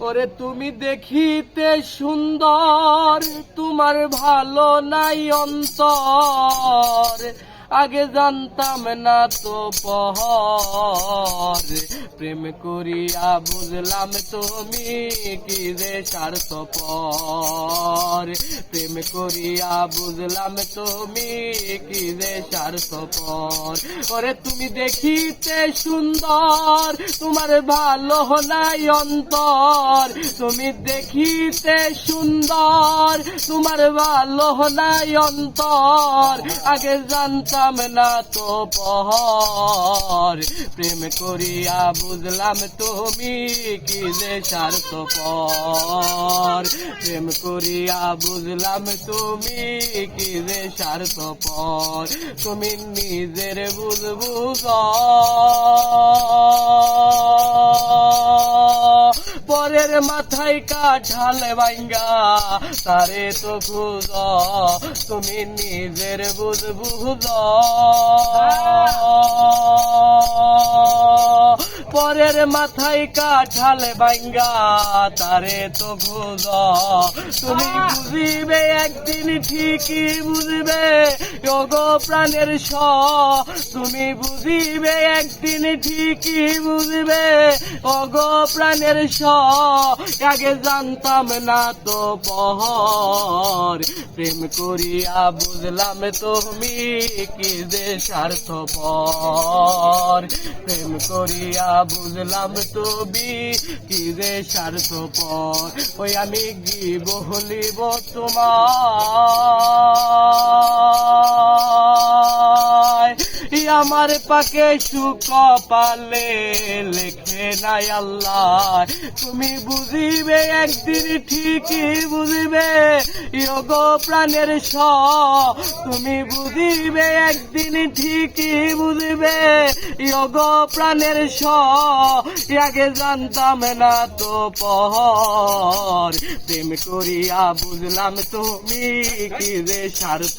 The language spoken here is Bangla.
ওরে তুমি দেখিতে সুন্দর তোমার ভালো নাই অন্তর। আগে জানতাম না তো পহর প্রেম করিয়া বুঝলাম তুমি কি রে স্বার্থ পর প্রেম করিয়া বুঝলাম তুমি কি রে স্বার্থ পর ওরে তুমি দেখিতে সুন্দর, তোমার ভালো নাই অন্তর। তুমি দেখিতে সুন্দর, তোমার ভালো নাই অন্তর। আগে জানতাম না তো পহর প্রেম করিয়া বুঝলাম তুমি কি যে স্বার্থ পর প্রেম করিয়া বুঝলাম তুমি কি যে স্বার্থ পর তুমি নিজের বুঝবু মাথায় কাঠাল বাইঙ্গা তারে তো খুঁজ তুমি নিজের বুঝ বুঝ। মাথায় কাঠাল বাইঙ্গা তারে তো খুঁজ তুমি বুঝিবে একদিন ঠিকই বুঝবে ওগো প্রাণের স। তুমি বুঝিবে একদিন ঠিকই বুঝবে ওগো প্রাণের স। আগে জানতাম না তো পহর প্রেম করিয়া বুঝলাম তুমি কি যে স্বার্থ পর প্রেম করিয়া বুঝলাম তুমি কি রে স্বার্থ পর ওই আমি গিব হলিব তোমার। আমার পাকে সুখ পালে লেখে নাই আল্লাহ। তুমি বুঝিবে, একদিন ঠিকই বুঝিবে ইয়োগো প্রাণের স তুমি বুঝিবে, একদিন ঠিকই বুঝিবে ইয়োগো প্রাণের স আগে জানতাম না তো পহর প্রেম করিয়া বুঝলাম তুমি কি রে স্বার্থ